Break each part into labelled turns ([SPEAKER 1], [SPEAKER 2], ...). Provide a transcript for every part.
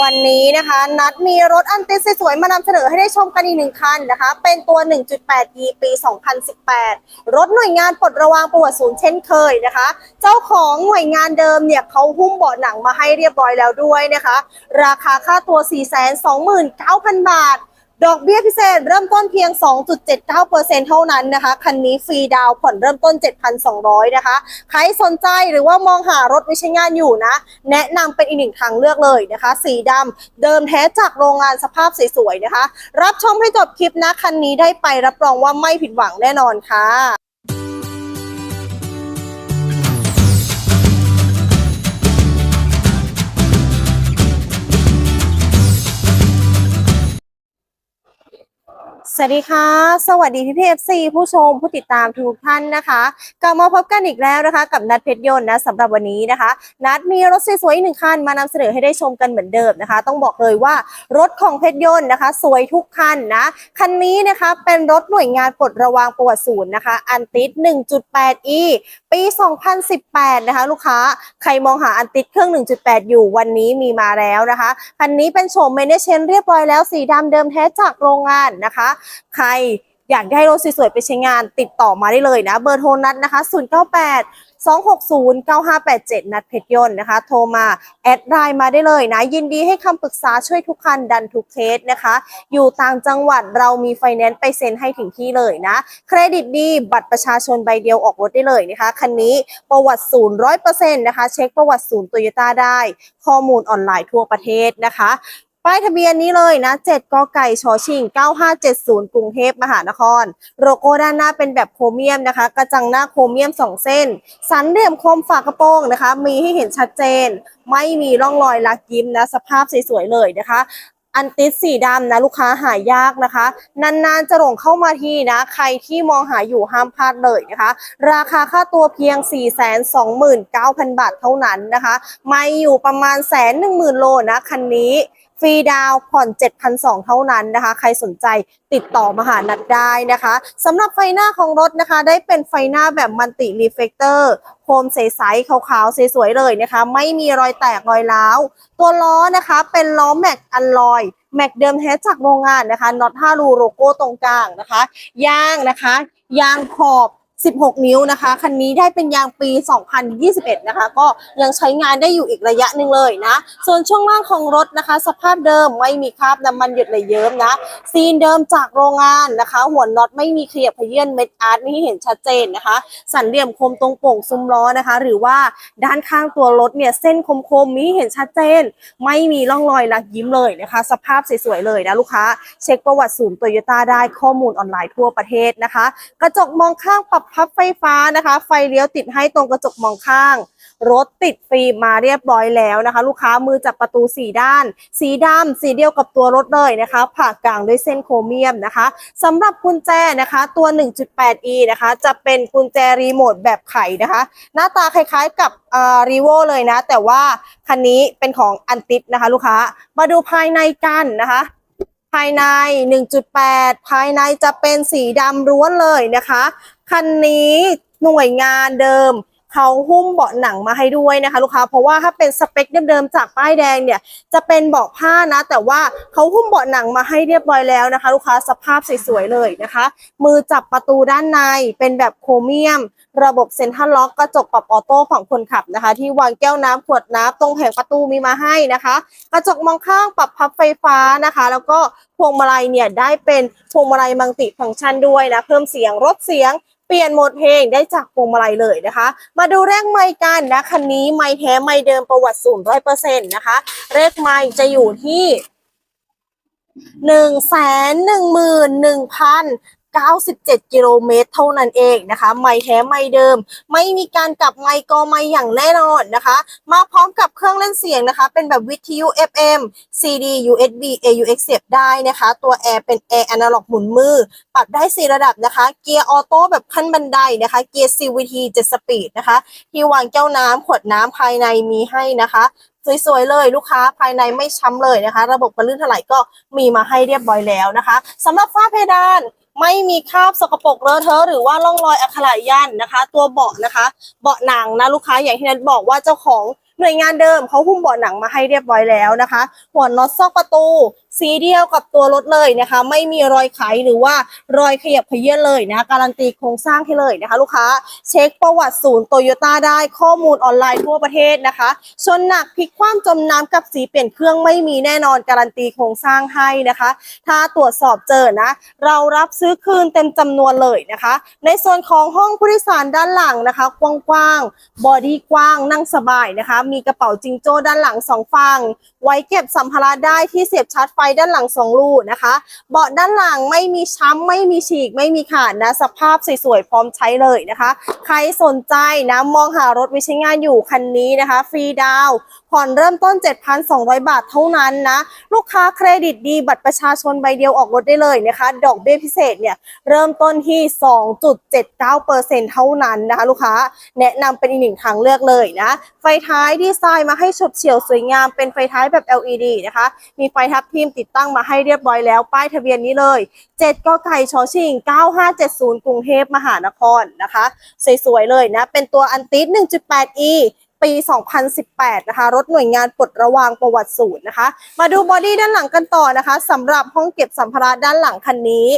[SPEAKER 1] วันนี้นะคะ นัดมีรถอันติสวยๆมานำเสนอให้ได้ชมกันอีกหนึ่งคันนะคะ เป็นตัว 1.8 e ปี 2018 รถหน่วยงานปลดระวางประวัติศูนย์เช่นเคยนะคะ เจ้าของหน่วยงานเดิมเนี่ยเขาหุ้มเบาะหนังมาให้เรียบร้อยแล้วด้วยนะคะ ราคาค่าตัว 429,000 บาท ดอกเบี้ยพิเศษเริ่มต้นเพียง 2.79%เท่านั้นนะคะ คันนี้ฟรีดาวน์ผ่อนเริ่มต้น 7,200 นะคะ ใครสนใจหรือว่ามองหารถไว้ใช้งานอยู่นะ แนะนำเป็นอีกหนึ่งทางเลือกเลยนะคะ สีดำเดิมแท้จากโรงงานสภาพสวยๆนะคะ รับชมให้จบคลิปนะ คันนี้ได้ไปรับรองว่าไม่ผิดหวังแน่นอนค่ะ สวัสดีค่ะ สวัสดีพี่พีเอฟซีผู้ชมผู้ติดตามทุกท่านนะคะกลับมาพบกันอีกแล้วนะคะ กับนัดเพชรยนต์นะสำหรับวันนี้นะคะ นัดมีรถสวยๆอีกหนึ่งคันมานำเสนอให้ได้ชมกันเหมือนเดิมนะคะ ต้องบอกเลยว่ารถของเพชรยนต์นะคะ สวยทุกคันนะคันนี้นะคะเป็นรถหน่วยงานปลดระวางประวัติศูนย์นะคะ อันติด 1.8e ปี 2018 นะคะ ลูกค้าใครมองหาอันติดเครื่อง 1.8 อยู่วันนี้มีมาแล้วนะคะคันนี้เป็นโฉมเมเนเชนเรียบร้อยแล้วสีดำเดิมแท้จากโรงงานนะคะใครอยากได้รถสวยๆไปใช้งานติดต่อมาได้เลยนะ เบอร์โทรนัดนะคะ 098 260 9587 นัดเพชรยนต์นะคะ โทรมา แอดไลน์มาได้เลยนะ ยินดีให้คำปรึกษาช่วยทุกคันดันทุกเคสนะคะ อยู่ต่างจังหวัดเรามีไฟแนนซ์ไปเซ็นให้ถึงที่เลยนะ เครดิตดี บัตรประชาชนใบเดียวออกรถได้เลยนะคะ คันนี้ประวัติศูนย์ร้อยเปอร์เซ็นต์นะคะ เช็คประวัติศูนย์โตโยต้าได้ ข้อมูลออนไลน์ทั่วประเทศนะคะ ป้ายทะเบียนนี้เลยนะ 7กไก่ชอชิง 9570 กรุงเทพมหานคร โลโก้ด้านหน้าเป็นแบบโครเมียมนะคะ กระจังหน้าโครเมียม 2 เส้น สันเหลี่ยมคมฝากระโปรงนะคะ มีให้เห็นชัดเจน ไม่มีร่องรอยลักยิ้มนะ สภาพสวยๆเลยนะคะ อันติสสีดำนะ ลูกค้าหายากนะคะ นานๆจะหลงเข้ามาทีนะ ใครที่มองหาอยู่ห้ามพลาดเลยนะคะ ราคาค่าตัวเพียง 429,000 บาทเท่านั้นนะคะ ไม่อยู่ประมาณแสนหนึ่งหมื่นโลนะคันนี้ รีดาวผ่อน 7,200 เท่านั้นนะคะ ใครสนใจติดต่อมาหานัดได้นะคะสำหรับไฟหน้าของรถนะคะ ได้เป็นไฟหน้าแบบมัลติรีเฟกเตอร์โคมใสๆขาวๆสวยๆเลยนะคะ ไม่มีรอยแตกรอยร้าว ตัวล้อนะคะเป็นล้อแม็กอันลอยแม็กเดิมแท้จากโรงงานนะคะน็อต5รูโลโก้ตรงกลางนะคะ ยางนะคะ ยางขอบ 16 นิ้วนะคะ คันนี้ได้เป็นยางปี 2021 นะคะ ก็ยังใช้งานได้อยู่อีกระยะหนึ่งเลยนะ ส่วนช่วงล่างของรถนะคะ สภาพเดิมไม่มีคราบน้ำมันหยดเลยเยิ้มนะ ซีนเดิมจากโรงงานนะคะ หัวน็อตไม่มีเคลียร์พเยื่อนเม็ดอาร์ตนี่เห็นชัดเจนนะคะ สันเหลี่ยมคมตรงโป่งซุ้มล้อนะคะ หรือว่าด้านข้างตัวรถเนี่ยเส้นคมๆนี้เห็นชัดเจน ไม่มีร่องรอยลักยิ้มเลยนะคะ สภาพสวยๆเลยนะลูกค้า เช็คประวัติศูนย์โตโยต้าได้ข้อมูลออนไลน์ทั่วประเทศนะคะ กระจกมองข้างปรับพับไฟฟ้านะคะ ไฟเลี้ยวติดให้ตรงกระจกมองข้าง รถติดฟิล์มมาเรียบร้อยแล้วนะคะ ลูกค้ามือจับประตูสีด้าน สีดำสีเดียวกับตัวรถเลยนะคะ ผ่ากลางด้วยเส้นโครเมียมนะคะสำหรับกุญแจนะคะ ตัว 1.8e นะคะ จะเป็นกุญแจรีโมทแบบไขนะคะ หน้าตาคล้ายๆกับอ่ารีโวเลยนะ แต่ว่าคันนี้เป็นของอันติดนะคะ ลูกค้ามาดูภายในกันนะคะภายใน 1.8 ภายในจะเป็นสีดำล้วนเลยนะคะ คันนี้หน่วยงานเดิมเขาหุ้มเบาะหนังมาให้ด้วยนะคะ ลูกค้าเพราะว่าถ้าเป็นสเปคเดิมๆจากป้ายแดงเนี่ยจะเป็นเบาะผ้านะ แต่ว่าเขาหุ้มเบาะหนังมาให้เรียบร้อยแล้วนะคะ ลูกค้าสภาพสวยๆเลยนะคะ มือจับประตูด้านในเป็นแบบโครเมียม ระบบเซ็นทรัลล็อกกระจกปรับออโต้ฝั่งคนขับนะคะ ที่วางแก้วน้ำขวดน้ำตรงแผงประตูมีมาให้นะคะ กระจกมองข้างปรับพับไฟฟ้านะคะ แล้วก็พวงมาลัยเนี่ยได้เป็นพวงมาลัยมัลติฟังก์ชันด้วยนะเพิ่มเสียงลดเสียง เปลี่ยนโหมดเพลงได้จากพวงมาลัยเลยนะคะ มาดูแรกไมค์กันนะคันนี้ไม้แท้ไม้เดิมประวัติศูนย์ร้อยเปอร์เซ็นต์นะคะเลขไมค์จะอยู่ที่หนึ่งแสนหนึ่งหมื่นหนึ่งพัน 97 กิโลเมตรเท่านั้นเองนะคะ ไม่แท้ไม่เดิม ไม่มีการกลับไมค์กอไมค์อย่างแน่นอนนะคะ มาพร้อมกับเครื่องเล่นเสียงนะคะ เป็นแบบวิทยุ FM CD USB AUX เสียบได้นะคะ ตัวแอร์เป็นแอร์อนาล็อกหมุนมือ ปรับได้ 4 ระดับนะคะ เกียร์ออโต้แบบขั้นบันไดนะคะ เกียร์ CVT 7สปีดนะคะ ที่วางแก้วน้ำขวดน้ำภายในมีให้นะคะสวยๆเลยลูกค้าภายในไม่ช้ำเลยนะคะ ระบบกันลื่นถลายก็มีมาให้เรียบร้อยแล้วนะคะสำหรับฝ้าเพดาน ไม่มีคราบสกปรกเลอะเทอะหรือว่าร่องรอยอักขระยันนะคะ ตัวเบาะนะคะ เบาะหนังนะลูกค้าอย่างที่นัทบอกว่าเจ้าของ หน่วยงานเดิมเขาหุ้มเบาะหนังมาให้เรียบร้อยแล้วนะคะ หัวน็อตซอกประตู สีเดียวกับตัวรถเลยนะคะ ไม่มีรอยไขหรือว่ารอยขยับเขยื้อนเลยนะการันตีโครงสร้างให้เลยนะคะ ลูกค้าเช็คประวัติศูนย์โตโยต้าได้ข้อมูลออนไลน์ทั่วประเทศนะคะชนหนักพลิกคว่ำจมน้ำกับสีเปลี่ยนเครื่องไม่มีแน่นอนการันตีโครงสร้างให้นะคะ ถ้าตรวจสอบเจอนะ เรารับซื้อคืนเต็มจำนวนเลยนะคะ ในส่วนของห้องผู้โดยสารด้านหลังนะคะ กว้างๆบอดี้กว้างนั่งสบายนะคะมีกระเป๋าจิงโจ้ด้านหลังสองฝั่งไว้เก็บสัมภาระได้ที่เสียบชาร์จไฟด้านหลังสองลูนะคะ เบาะด้านหลังไม่มีช้ำไม่มีฉีก ไม่มีขาดนะสภาพสวยๆพร้อมใช้เลยนะคะ ใครสนใจนะมองหารถไวิใช้งานอยู่คันนี้นะคะ ฟรีดาวน์ผ่อนเริ่มต้น 7,200 บาทเท่านั้นนะ ลูกค้าเครดิตดีบัตรประชาชนใบเดียวออกรถได้เลยนะคะ ดอกเบี้ยพิเศษเนี่ยเริ่มต้นที่ 2.79%เท่านั้นนะคะ ลูกค้าแนะนำเป็นอีกหนึ่งทางเลือกเลยนะ ไฟท้ายดีไซน์มาให้ฉบเฉี่ยวสวยงามเป็นไฟท้ายแบบ LED นะคะ มีไฟทับทิมติดตั้งมาให้เรียบร้อยแล้ว ป้ายทะเบียนนี้เลย 7กไก่ชอชิง 9570 กรุงเทพมหานครนะคะ สวยๆเลยนะ เป็นตัวอันติส 1.8e ปี 2018 นะคะ รถหน่วยงานปลดระวางประวัติศูนย์นะคะ มาดูบอดี้ด้านหลังกันต่อนะคะสำหรับห้องเก็บสัมภาระด้านหลังคันนี้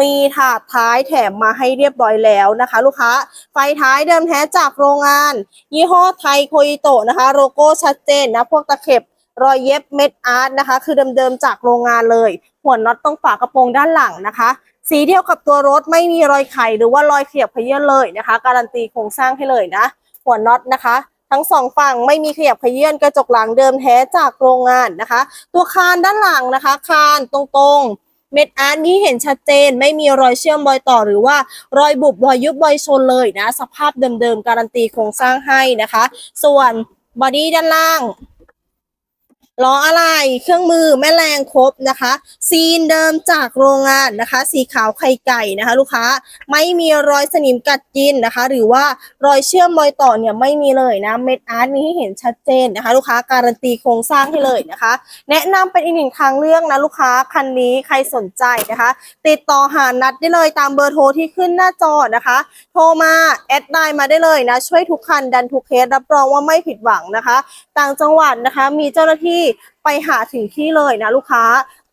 [SPEAKER 1] มีถาดท้ายแถมมาให้เรียบร้อยแล้วนะคะ ลูกค้า ไฟท้ายเดิมแท้จากโรงงาน ยี่ห้อไทยโคอิโตะนะคะ โลโก้ชัดเจนนะ พวกตะเข็บรอยเย็บเม็ดอาร์ตนะคะ คือเดิมๆจากโรงงานเลย หัวน็อตตรงฝากระโปรงด้านหลังนะคะ สีเดียวกับตัวรถไม่มีรอยไขหรือว่ารอยเขียบเขยื้อนเลยนะคะ การันตีโครงสร้างให้เลยนะ หัวน็อตนะคะ ทั้งสองฝั่งไม่มีขยับเขยื่อนกระจกหลังเดิมแท้จากโรงงานนะคะ ตัวคานด้านหลังนะคะ คานตรงๆ เม็ดอาร์ตนี้เห็นชัดเจน ไม่มีรอยเชื่อมรอยต่อหรือว่ารอยบุบรอยยุบรอยชนเลยนะ สภาพเดิมๆ การันตีโครงสร้างให้นะคะ ส่วนบอดี้ด้านล่าง ล้ออะไรเครื่องมือแม่แรงครบนะคะ ซีนเดิมจากโรงงานนะคะ สีขาวไข่ไก่นะคะ ลูกค้าไม่มีรอยสนิมกัดกินนะคะ หรือว่ารอยเชื่อมรอยต่อเนี่ยไม่มีเลยนะเม็ดอาร์ตมีให้เห็นชัดเจนนะคะ ลูกค้าการันตีโครงสร้างให้เลยนะคะ แนะนำเป็นอีกหนึ่งทางเลือกนะลูกค้าคันนี้ใครสนใจนะคะ ติดต่อหานัดได้เลยตามเบอร์โทรที่ขึ้นหน้าจอนะคะ โทรมาแอดไลน์มาได้เลยนะช่วยทุกคันดันทุกเคสรับรองว่าไม่ผิดหวังนะคะ ต่างจังหวัดนะคะ มีเจ้าหน้าที่ ไปหาถึงที่เลยนะลูกค้า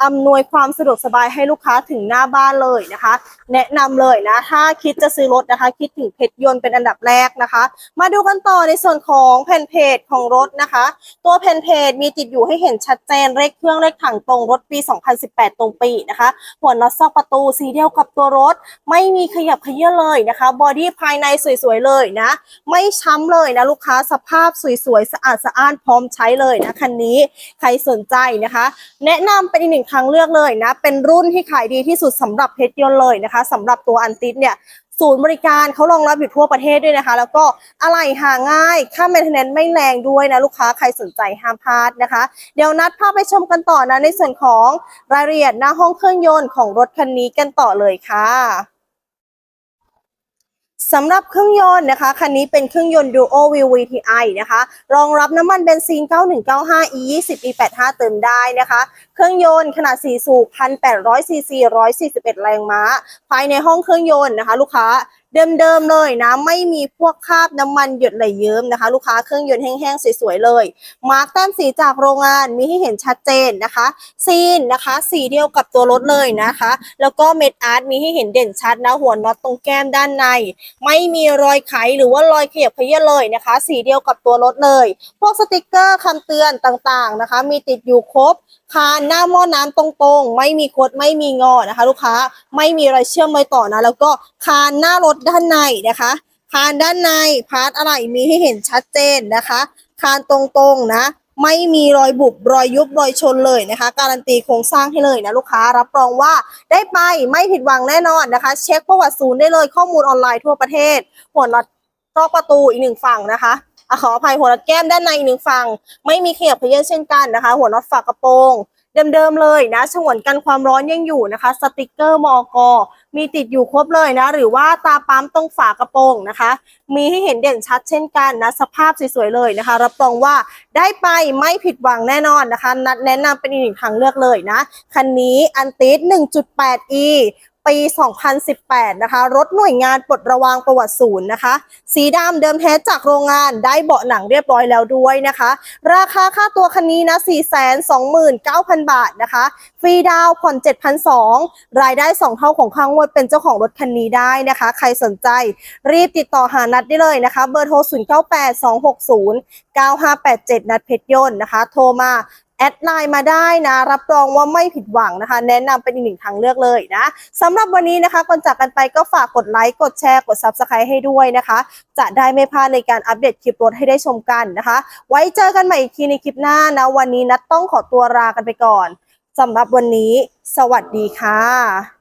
[SPEAKER 1] อำนวยความสะดวกสบายให้ลูกค้าถึงหน้าบ้านเลยนะคะ แนะนำเลยนะ ถ้าคิดจะซื้อรถนะคะ คิดถึงเพชรยนต์เป็นอันดับแรกนะคะ มาดูกันต่อในส่วนของแผ่นเพจของรถนะคะ ตัวแผ่นเพจมีติดอยู่ให้เห็นชัดเจนเลขเครื่องเลขถังตรงรถปี 2018 ตรงปีนะคะ หัวน็อตซอกประตูสีเดียวกับตัวรถ ไม่มีขยับเขยื้อนเลยนะคะบอดี้ภายในสวยๆเลยนะ ไม่ช้ำเลยนะลูกค้าสภาพสวยๆสะอาดสะอ้านพร้อมใช้เลยนะคันนี้ใครสนใจนะคะ แนะนำเป็นอีกหนึ่งทางเลือกเลยนะ เป็นรุ่นที่ขายดีที่สุดสำหรับเพชรยนต์เลยนะคะสำหรับตัวอันติสเนี่ยศูนย์บริการเขารองรับอยู่ทั่วประเทศด้วยนะคะ แล้วก็อะไหล่หาง่าย ค่าแมนเทนเนนไม่แรงด้วยนะ ลูกค้าใครสนใจห้ามพลาดนะคะ เดี๋ยวนัดภาพไปชมกันต่อนะ ในส่วนของรายละเอียดหน้าห้องเครื่องยนต์ของรถคันนี้กันต่อเลยค่ะ สำหรับเครื่องยนต์นะคะ คันนี้เป็นเครื่องยนต์ Duo Wheel VTI นะคะ รองรับน้ำมันเบนซิน 9195 E20 E85 เติมได้นะคะ เครื่องยนต์ขนาด 4 สูบ 1,800cc 141 แรงม้า ภายในห้องเครื่องยนต์นะคะ ลูกค้า เดิมๆเลยนะ ไม่มีพวกคราบน้ำมันหยดไหลเยิ้มนะคะ ลูกค้าเครื่องยนต์แห้งๆ สวยๆ เลย มาร์กแต้มสีจากโรงงานมีให้เห็นชัดเจนนะคะ ซีนนะคะ สีเดียวกับตัวรถเลยนะคะ แล้วก็เม็ดอาร์ตมีให้เห็นเด่นชัดนะ หัวน็อตตรงแก้มด้านใน ไม่มีรอยไขหรือว่ารอยเขยับเขยื้อนเลยนะคะ สีเดียวกับตัวรถเลย พวกสติกเกอร์คำเตือนต่างๆนะคะ มีติดอยู่ครบ คานหน้าหม้อน้ำตรงๆ ไม่มีคดไม่มีงอนะคะ ลูกค้าไม่มีรอยเชื่อมรอยต่อนะ แล้วก็คานหน้ารถด้านในนะคะคานด้านในพาร์ทอะไรมีให้เห็นชัดเจนนะคะคานตรงๆนะไม่มีรอยบุบรอยยุบรอยชนเลยนะคะ การันตีโครงสร้างให้เลยนะลูกค้ารับรองว่าได้ไปไม่ผิดหวังแน่นอนนะคะ เช็คประวัติศูนย์ได้เลยข้อมูลออนไลน์ทั่วประเทศหัวน็อตอกประตูอีกหนึ่งฝั่งนะคะ ขออภัยหัวน็อตแก้มด้านในอีกหนึ่งฝั่งไม่มีขยับเขยื้อนเช่นกันนะคะ หัวน็อตฝากระโปรงเดิมๆเลยนะฉงวนกันความร้อนยังอยู่นะคะ สติกเกอร์มอกมีติดอยู่ครบเลยนะ หรือว่าตาปั๊มตรงฝากระโปรงนะคะ มีให้เห็นเด่นชัดเช่นกันนะ สภาพสวยๆเลยนะคะ รับรองว่าได้ไปไม่ผิดหวังแน่นอนนะคะ นัดแนะนำเป็นอีกหนึ่งทางเลือกเลยนะ คันนี้อันติส 1.8e ปี 2018 นะคะ รถหน่วยงานปลดระวางประวัติศูนย์นะคะ สีดำเดิมแท้จากโรงงานได้เบาะหนังเรียบร้อยแล้วด้วยนะคะ ราคาค่าตัวคันนี้นะ 429,000 บาทนะคะ ฟรีดาวผ่อน 7,200 รายได้ 2 เท่าของข้างวดเป็นเจ้าของรถคันนี้ได้นะคะ ใครสนใจรีบติดต่อหานัดได้เลยนะคะ เบอร์โทร 0982609587 นัดเพชรยนต์นะคะ โทรมา อดไลน์มาได้นะ รับรองว่าไม่ผิดหวังนะคะ แนะนำเป็นอีกหนึ่งทางเลือกเลยนะสำหรับวันนี้นะคะก่อนจากกันไปก็ฝากกดไลค์กดแชร์กด Subscribe ให้ด้วยนะคะ จะได้ไม่พลาดในการอัปเดตคลิปรถให้ได้ชมกันนะคะ ไว้เจอกันใหม่อีกทีในคลิปหน้านะวันนี้นัดต้องขอตัวลากันไปก่อนสำหรับวันนี้ สวัสดีค่ะ